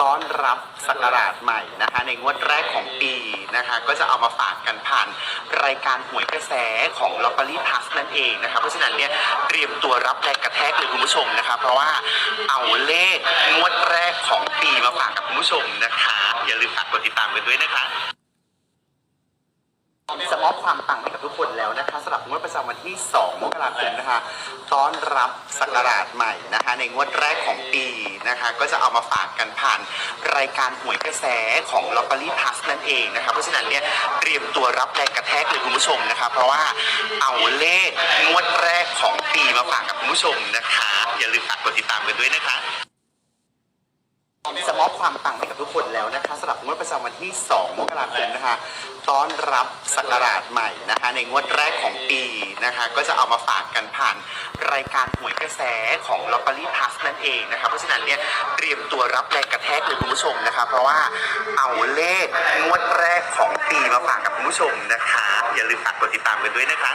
ต้อนรับศักราชใหม่นะคะ ในงวดแรกของปีนะคะ ก็จะเอามาฝากกันผ่านรายการหวยกระแสของลอตเตอรี่พัสนั่นเองนะคะ เพราะฉะนั้นเนี่ยเตรียมตัวรับแรงกระแทกเลยคุณผู้ชมนะคะ เพราะว่าเอาเลขงวดแรกของปีมาฝากกับคุณผู้ชมนะคะ อย่าลืมฝากกดติดตามกันด้วยนะคะจะมอบความปังให้กับทุกคนแล้วนะคะสำหรับงวดประจำวันที่ 2 มกราคมนะคะ ต้อนรับศักราชใหม่นะคะ ในงวดแรกของ ปีนะคะ ก็จะเอามาฝากกันผ่านรายการหวยกระแสของลอตเตอรี่พัสนั่นเองนะคะเพราะฉะนั้นเนี่ยเตรียมตัวรับแรงกระแทกเลยคุณผู้ชมนะคะ เพราะว่าเอาเลขงวดแรกของปีมาฝากกับคุณผู้ชมนะคะ อย่าลืมฝากกดติดตามกันด้วยนะคะจะมอบความปังให้กับทุกคนแล้วนะคะสำหรับงวดประจำวันที่ 2 มกราคมนะคะ ต้อนรับศักราชใหม่นะคะ ในงวดแรกของปีนะคะ ก็จะเอามาฝากกันผ่าน รายการหวยกระแสของลอตเตอรี่พัสนั่นเองนะคะเพราะฉะนั้นเนี่ยเตรียมตัวรับแรงกระแทกเลยคุณผู้ชมนะคะเพราะว่าเอาเลขงวดแรกของปีมาฝากกับคุณผู้ชมนะคะ อย่าลืมฝากกดติดตามกันด้วยนะคะ